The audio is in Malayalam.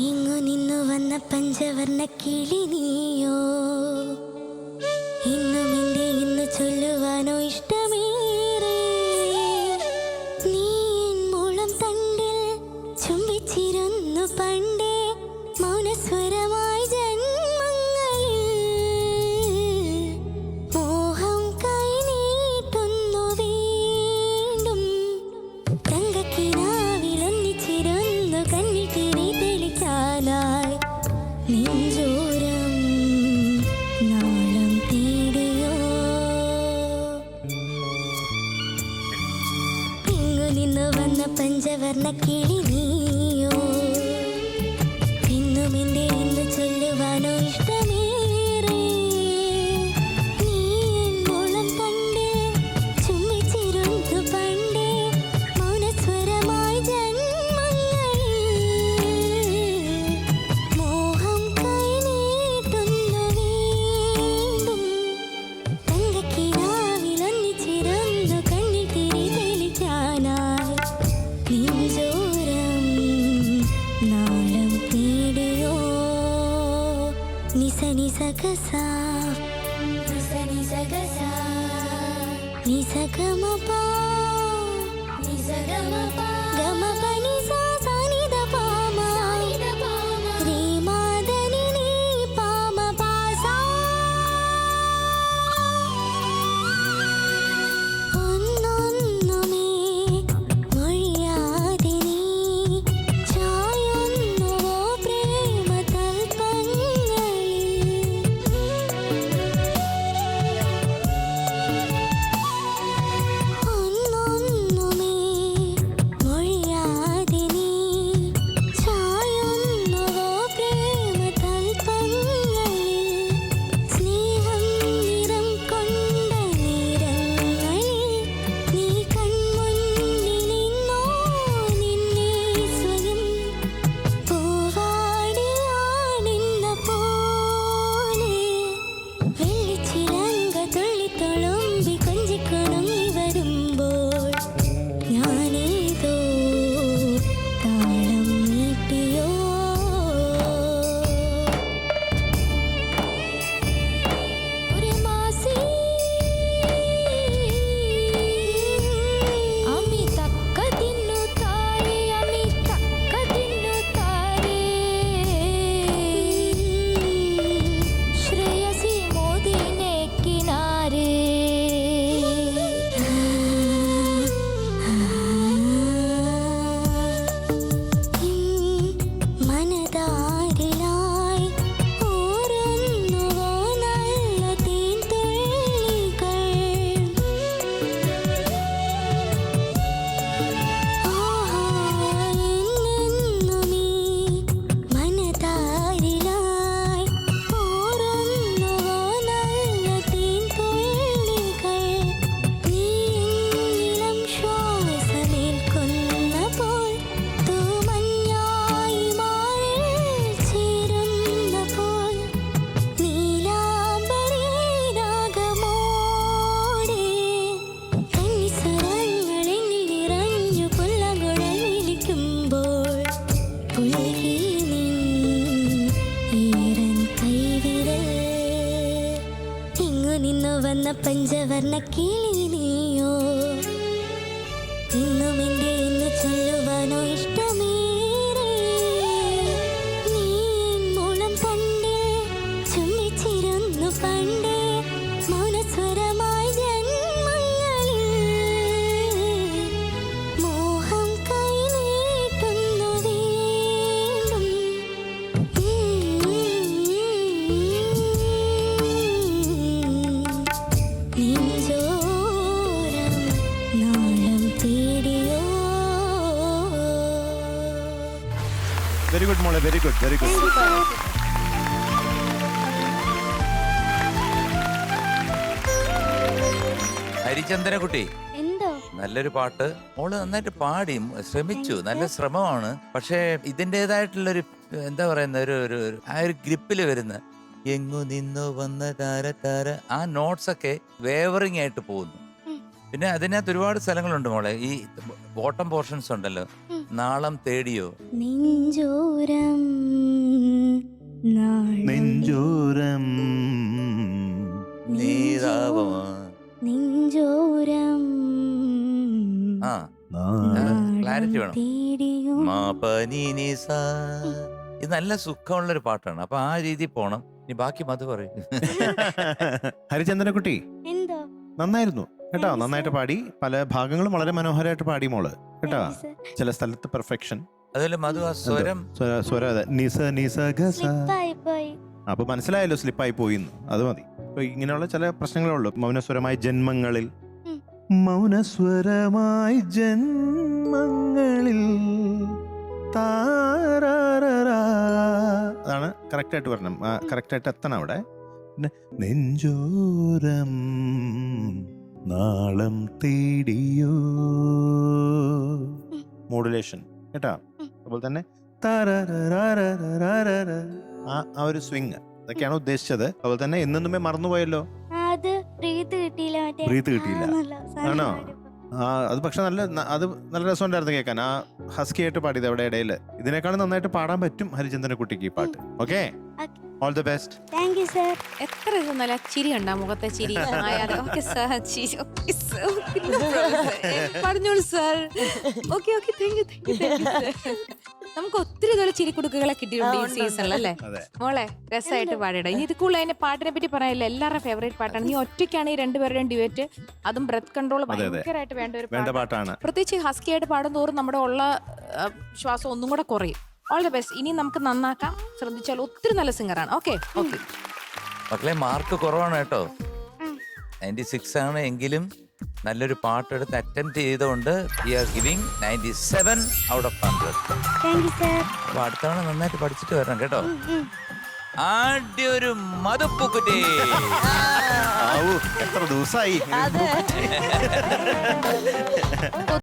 ഇങ്ങു നിന്നു വന്ന പഞ്ചവർണ കിളി നീയോ? ഇന്നും എന്റെ ഇന്ന് ചൊല്ലുവാനോ ഇഷ്ടമേറെ? നീ മുളം തണ്ടിൽ ചുംബിച്ചിരുന്നു പണ്ട് പഞ്ചവർണ കിളി ഗസ നിസ നിസ ഗസ നിസ ഗമ പ നിന്നു വന്ന വെരി ഗുഡ് മോളെ വെരി ഗുഡ് വെരി ഗുഡ് ഹരിചന്ദ്രകുട്ടി എന്തോ? നല്ലൊരു പാട്ട്. മോൾ നന്നായിട്ട് പാടി ശ്രമിച്ചു നല്ല ശ്രമമാണ്. പക്ഷേ ഇതിന്റെതായിട്ടുള്ളൊരു എന്താ പറയുന്ന ഒരു ഒരു ഒരു- ആ ഒരു ഗ്രിപ്പിൽ വരുന്ന എങ്ങു നിന്നു വന്ന താര താര ആ നോട്ട്സ് ഒക്കെ വേവറിങ് ആയിട്ട് പോകുന്നു. പിന്നെ അതിനകത്ത് ഒരുപാട് സ്ഥലങ്ങളുണ്ട് മോളെ. ഈ ബോട്ടം പോർഷൻസ് ഉണ്ടല്ലോ. ഉം. നാളം തേടിയോ? നെഞ്ചോരം നെഞ്ചോരം. നീതാപമാ. നെഞ്ചോരം ആ. ക്ലാരിറ്റി വേണം. സാ. ഇത് നല്ല സുഖമുള്ള ഒരു പാട്ടാണ്. അപ്പൊ ആ രീതിയിൽ പോണം. ഇനി ബാക്കി മധു പറയും. ഹരിചന്ദ്രൻകുട്ടി എന്തോ? നന്നായിരുന്നു. കേട്ടോ നന്നായിട്ട് പാടി. പല ഭാഗങ്ങളും വളരെ മനോഹരമായിട്ട് പാടി മോൾ. കേട്ടോ. ചില സ്ഥലത്ത് പെർഫെക്ഷൻ അതുപോലെ മധു ആ സ്വരം? സ്വര അതെ. നിസ ഗസ. അപ്പൊ മനസ്സിലായല്ലോ സ്ലിപ്പായി പോയി അത് മതി. അപ്പൊ ഇങ്ങനെയുള്ള ചില പ്രശ്നങ്ങളേ ഉള്ളൂ. മൗനസ്വരമായ ജന്മങ്ങളിൽ. മൗനസ്വരമായി ജന്മങ്ങളിൽ. അതാണ് കറക്റ്റ് ആയിട്ട് വരണം കറക്റ്റ് ആയിട്ട് എത്തണം അവിടെ. പിന്നെ നെഞ്ചോരം. നാളം തേടിയോ? മോഡുലേഷൻ കേട്ടാ? അതുപോലെ തന്നെ. ആ ആ ഒരു സ്വിങ് അതൊക്കെയാണ് ഉദ്ദേശിച്ചത്. അതുപോലെ തന്നെ എന്നെന്നുമേ മറന്നുപോയല്ലോ? ബ്രീത്ത് കിട്ടിയില്ല. ആണോ? ആ അത് പക്ഷെ നല്ല അത് നല്ല രസമുണ്ടായിരുന്നു കേൾക്കാൻ. ആ ഹസ്കി ആയിട്ട് പാടിയത് അവിടെ ഇടയിൽ? ഇതിനേക്കാളും നന്നായിട്ട് പാടാൻ പറ്റും ഹരിചന്ദ്രൻ കുട്ടിക്ക് ഈ പാട്ട്. Okay. All the best Thank you, sir. എത്ര ഇത് നല്ല ചിരി ഉണ്ടാ? മുഖത്തെ ചിരി. ഓക്കെ സർ ചിരി ഓക്കെ സർ പറഞ്ഞോളൂ sir okay okay thank you thank you thank you നമുക്ക് ഒത്തിരി ഇതുപോലെ ചിരി കുടുക്കുകളെ കിട്ടിയിട്ടുണ്ട് ഈ സീസണിൽ അല്ലേ? മോളെ രസമായിട്ട് പാടിയിട. ഇനി ഇത് കൂടുതൽ അതിന്റെ പാട്ടിനെ പറ്റി പറയാനില്ല. എല്ലാവരുടെ ഫേവറേറ്റ് പാട്ടാണ്. നീ ഒറ്റയ്ക്കാണ് ഈ രണ്ടുപേരുടെയും ഡിവേറ്റ് അതും ബ്രത്ത് കൺട്രോൾ. ഭയങ്കരമായിട്ട് വേണ്ട ഒരു പാട്ടാണ്. പ്രത്യേകിച്ച് ഹസ്കി ആയിട്ട് പാടും തോറും നമ്മുടെ ഉള്ള ശ്വാസം ഒന്നും കൂടെ കുറയും. ഓൾ ദ ബെസ്റ്റ് ഇനി നമുക്ക് നന്നാക്കാം. ശ്രദ്ധിച്ചാൽ ഒത്തിരി നല്ല സിംഗറാണ് ഓക്കെ ഓക്കെ മക്കളെ മാർക്ക് കുറവാണ് കേട്ടോ. നയന്റി സിക്സ് ആണ് എങ്കിലും നല്ലൊരു പാട്ടെടുത്ത് അറ്റംപ്റ്റ് ചെയ്തുകൊണ്ട് we are giving ninety seven out of hundred Thank you, sir. അപ്പൊ അടുത്ത തവണ നന്നായിട്ട് പഠിച്ചിട്ട് വരണം കേട്ടോ. ആദ്യ ഒരു മധുപ്പുക്കുറ്റി. ആവൂ എത്ര ദിവസമായി